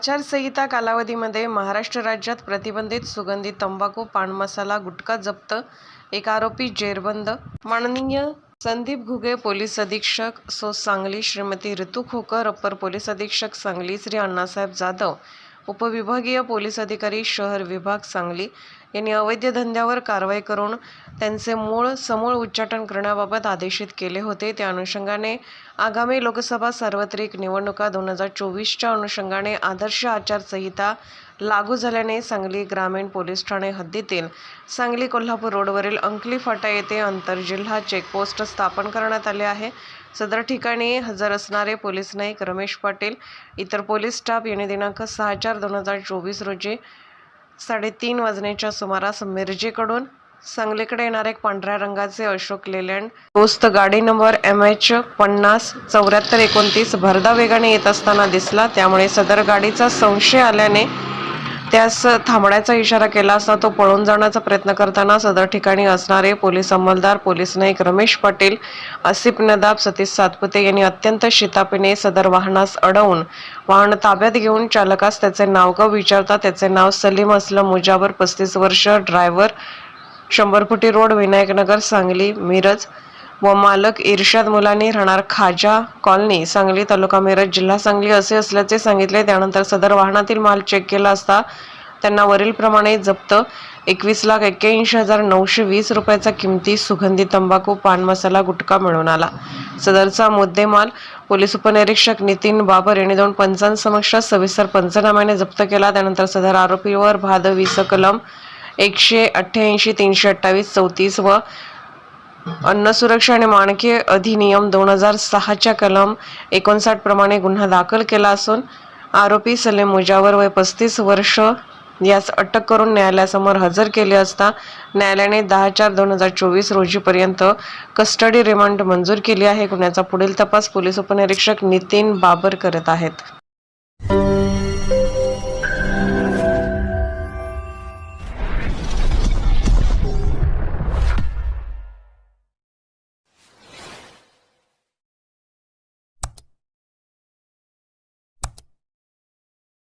आचारसंहिता कालावधीमध्ये महाराष्ट्र राज्यात प्रतिबंधित सुगंधी तंबाखू पान मसाला गुटखा जप्त एक आरोपी जेरबंद. माननीय संदीप घुगे पोलीस अधीक्षक सो सांगली श्रीमती ऋतू खोकर अप्पर पोलीस अधीक्षक सांगली श्री अण्णासाहेब जाधव उपविभागीय पोलीस अधिकारी शहर विभाग सांगली यांनी अवैध धंद्यावर कारवाई करून त्यांचे मूळ समूळ उच्चाटन करण्याबाबत आदेशित केले होते. त्या अनुषंगाने आगामी लोकसभा सार्वत्रिक निवडणुका दोन हजार चोवीसच्या अनुषंगाने आदर्श आचारसंहिता लागू झाल्याने सांगली ग्रामीण पोलीस ठाणे हद्दीतील सांगली कोल्हापूर रोडवरील अंकली फाटा येथे आंतरजिल्हा चेकपोस्ट स्थापन करण्यात आले आहे. सदर ठिकाणी हजर असणारे पोलीस नाईक रमेश पाटील इतर पोलीस स्टाफ यांनी दिनांक सहा चार दोन हजार चोवीस रोजी साडेतीन वाजण्याच्या सुमारास मिरजेकडून सांगलीकडे येणारे पांढऱ्या रंगाचे अशोक लेलँड दोस्त गाडी नंबर एम एच पन्नास चौऱ्याहत्तर एकोणतीस भरदा वेगाने येत असताना दिसला. त्यामुळे सदर गाडीचा संशय आल्याने त्यास थांबण्याचा इशारा केला असता तो पळून जाण्याचा प्रयत्न करताना सदर ठिकाणी असणारे पोलीस अंमलदार पोलीस नाईक रमेश पाटील आसिफ नदाब सतीश सातपुते यांनी अत्यंत शितापीने सदर वाहनास अडवून वाहन ताब्यात घेऊन चालकास त्याचे नावगाव विचारता त्याचे नाव सलीम असलम मुजावर पस्तीस वर्ष ड्रायव्हर शंभर फुटी रोड विनायकनगर सांगली मिरज व मालक इर्शाद मुलानी राहणार खाजा कॉलनी सांगली तालुका मिरज जिल्हा सांगली असे असल्याचे सांगितले. त्यानंतर सदर वाहनातील माल चेक केला असता त्यांना वरीलप्रमाणे जप्त एकवीस लाख एक्क्याऐंशी हजार नऊशे वीस रुपयाचा किमती सुगंधी तंबाखू पान मसाला गुटखा मिळून आला. सदरचा मुद्देमाल पोलीस उपनिरीक्षक नितीन बाबर यांनी दोन पंचांसमक्ष सविस्तर पंचनाम्याने जप्त केला. त्यानंतर सदर आरोपीवर भादवीस कलम एकशे अठ्ठ्याऐंशी तीनशे अठ्ठावीस चौतीस व अन्न सुरक्षा आणि मानके अधिनियम दोन हजार सहाच्या कलम एकोणसाठ प्रमाणे गुन्हा दाखल केला असून आरोपी सलीम मुजावर वय पस्तीस वर्ष यास अटक करून न्यायालयासमोर हजर केले असता न्यायालयाने दहा चार दोन हजार चोवीस रोजीपर्यंत कस्टडी रिमांड मंजूर केली आहे. गुन्ह्याचा पुढील तपास पोलीस उपनिरीक्षक नितीन बाबर करत आहेत.